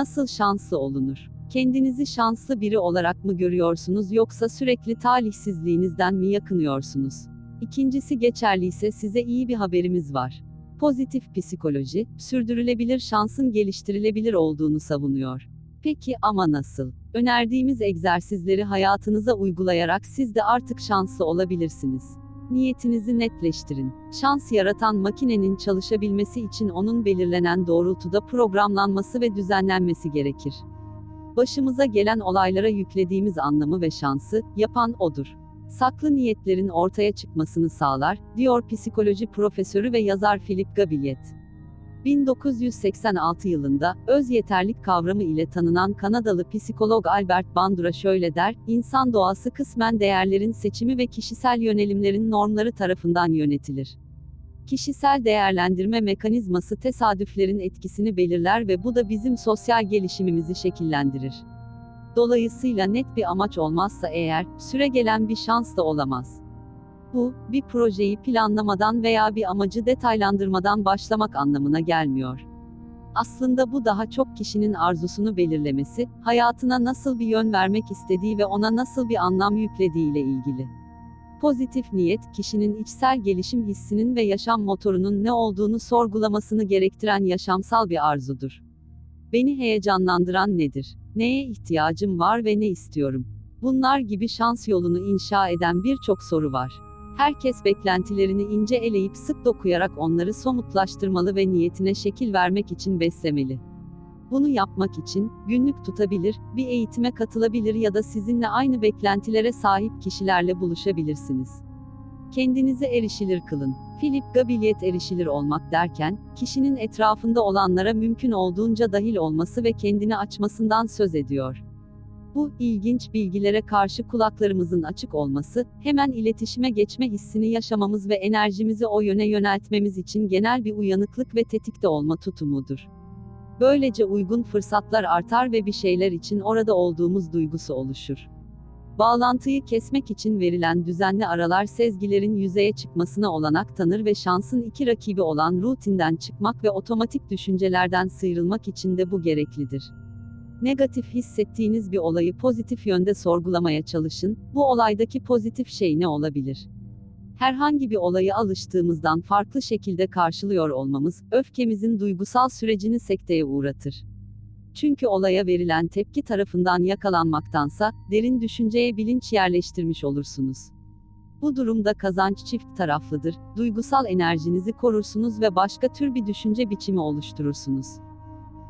Nasıl şanslı olunur? Kendinizi şanslı biri olarak mı görüyorsunuz yoksa sürekli talihsizliğinizden mi yakınıyorsunuz? İkincisi geçerliyse size iyi bir haberimiz var. Pozitif psikoloji, sürdürülebilir şansın geliştirilebilir olduğunu savunuyor. Peki ama nasıl? Önerdiğimiz egzersizleri hayatınıza uygulayarak siz de artık şanslı olabilirsiniz. Niyetinizi netleştirin. Şans yaratan makinenin çalışabilmesi için onun belirlenen doğrultuda programlanması ve düzenlenmesi gerekir. Başımıza gelen olaylara yüklediğimiz anlamı ve şansı yapan odur. Saklı niyetlerin ortaya çıkmasını sağlar, diyor psikoloji profesörü ve yazar Philip Gabillet. 1986 yılında, öz yeterlik kavramı ile tanınan Kanadalı psikolog Albert Bandura şöyle der, insan doğası kısmen değerlerin seçimi ve kişisel yönelimlerin normları tarafından yönetilir. Kişisel değerlendirme mekanizması tesadüflerin etkisini belirler ve bu da bizim sosyal gelişimimizi şekillendirir. Dolayısıyla net bir amaç olmazsa eğer, süre gelen bir şans da olamaz. Bu, bir projeyi planlamadan veya bir amacı detaylandırmadan başlamak anlamına gelmiyor. Aslında bu daha çok kişinin arzusunu belirlemesi, hayatına nasıl bir yön vermek istediği ve ona nasıl bir anlam yüklediği ile ilgili. Pozitif niyet, kişinin içsel gelişim hissinin ve yaşam motorunun ne olduğunu sorgulamasını gerektiren yaşamsal bir arzudur. Beni heyecanlandıran nedir? Neye ihtiyacım var ve ne istiyorum? Bunlar gibi şans yolunu inşa eden birçok soru var. Herkes beklentilerini ince eleyip sık dokuyarak onları somutlaştırmalı ve niyetine şekil vermek için beslemeli. Bunu yapmak için, günlük tutabilir, bir eğitime katılabilir ya da sizinle aynı beklentilere sahip kişilerle buluşabilirsiniz. Kendinizi erişilir kılın. Philip Gabillet erişilir olmak derken, kişinin etrafında olanlara mümkün olduğunca dahil olması ve kendini açmasından söz ediyor. Bu, ilginç bilgilere karşı kulaklarımızın açık olması, hemen iletişime geçme hissini yaşamamız ve enerjimizi o yöne yöneltmemiz için genel bir uyanıklık ve tetikte olma tutumudur. Böylece uygun fırsatlar artar ve bir şeyler için orada olduğumuz duygusu oluşur. Bağlantıyı kesmek için verilen düzenli aralar sezgilerin yüzeye çıkmasına olanak tanır ve şansın iki rakibi olan rutinden çıkmak ve otomatik düşüncelerden sıyrılmak için de bu gereklidir. Negatif hissettiğiniz bir olayı pozitif yönde sorgulamaya çalışın, bu olaydaki pozitif şey ne olabilir? Herhangi bir olayı alıştığımızdan farklı şekilde karşılıyor olmamız, öfkemizin duygusal sürecini sekteye uğratır. Çünkü olaya verilen tepki tarafından yakalanmaktansa, derin düşünceye bilinç yerleştirmiş olursunuz. Bu durumda kazanç çift taraflıdır, duygusal enerjinizi korursunuz ve başka tür bir düşünce biçimi oluşturursunuz.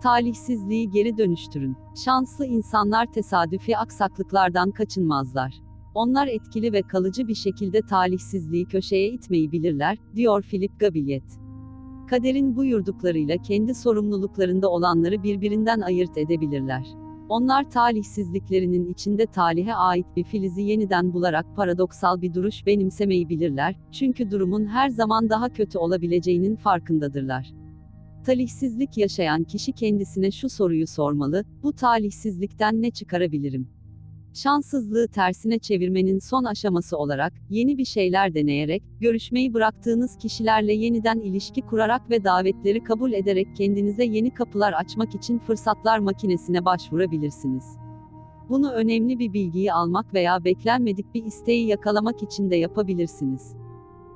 Talihsizliği geri dönüştürün. Şanslı insanlar tesadüfi aksaklıklardan kaçınmazlar. Onlar etkili ve kalıcı bir şekilde talihsizliği köşeye itmeyi bilirler, diyor Philip Gabillet. Kaderin buyurduklarıyla kendi sorumluluklarında olanları birbirinden ayırt edebilirler. Onlar talihsizliklerinin içinde talihe ait bir filizi yeniden bularak paradoksal bir duruş benimsemeyi bilirler, çünkü durumun her zaman daha kötü olabileceğinin farkındadırlar. Talihsizlik yaşayan kişi kendisine şu soruyu sormalı, bu talihsizlikten ne çıkarabilirim? Şanssızlığı tersine çevirmenin son aşaması olarak, yeni bir şeyler deneyerek, görüşmeyi bıraktığınız kişilerle yeniden ilişki kurarak ve davetleri kabul ederek kendinize yeni kapılar açmak için fırsatlar makinesine başvurabilirsiniz. Bunu önemli bir bilgiyi almak veya beklenmedik bir isteği yakalamak için de yapabilirsiniz.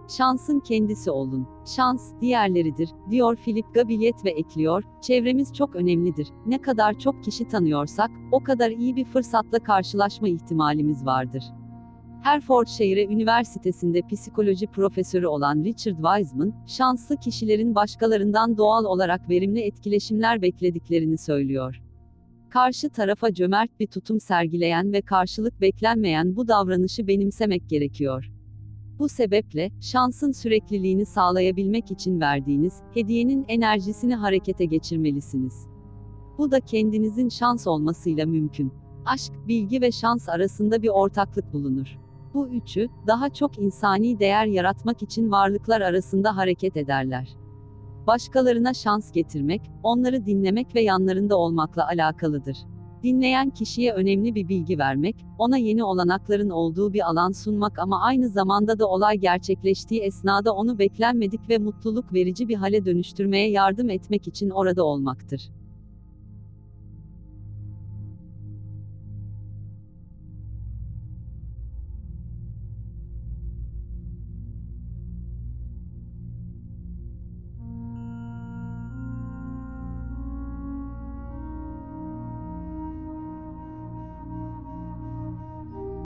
Şansın kendisi olun. Şans, diğerleridir, diyor Philip Gabillet ve ekliyor, çevremiz çok önemlidir. Ne kadar çok kişi tanıyorsak, o kadar iyi bir fırsatla karşılaşma ihtimalimiz vardır. Hertfordshire Üniversitesi'nde psikoloji profesörü olan Richard Wiseman, şanslı kişilerin başkalarından doğal olarak verimli etkileşimler beklediklerini söylüyor. Karşı tarafa cömert bir tutum sergileyen ve karşılık beklenmeyen bu davranışı benimsemek gerekiyor. Bu sebeple, şansın sürekliliğini sağlayabilmek için verdiğiniz, hediyenin enerjisini harekete geçirmelisiniz. Bu da kendinizin şans olmasıyla mümkün. Aşk, bilgi ve şans arasında bir ortaklık bulunur. Bu üçü, daha çok insani değer yaratmak için varlıklar arasında hareket ederler. Başkalarına şans getirmek, onları dinlemek ve yanlarında olmakla alakalıdır. Dinleyen kişiye önemli bir bilgi vermek, ona yeni olanakların olduğu bir alan sunmak ama aynı zamanda da olay gerçekleştiği esnada onu beklenmedik ve mutluluk verici bir hale dönüştürmeye yardım etmek için orada olmaktır.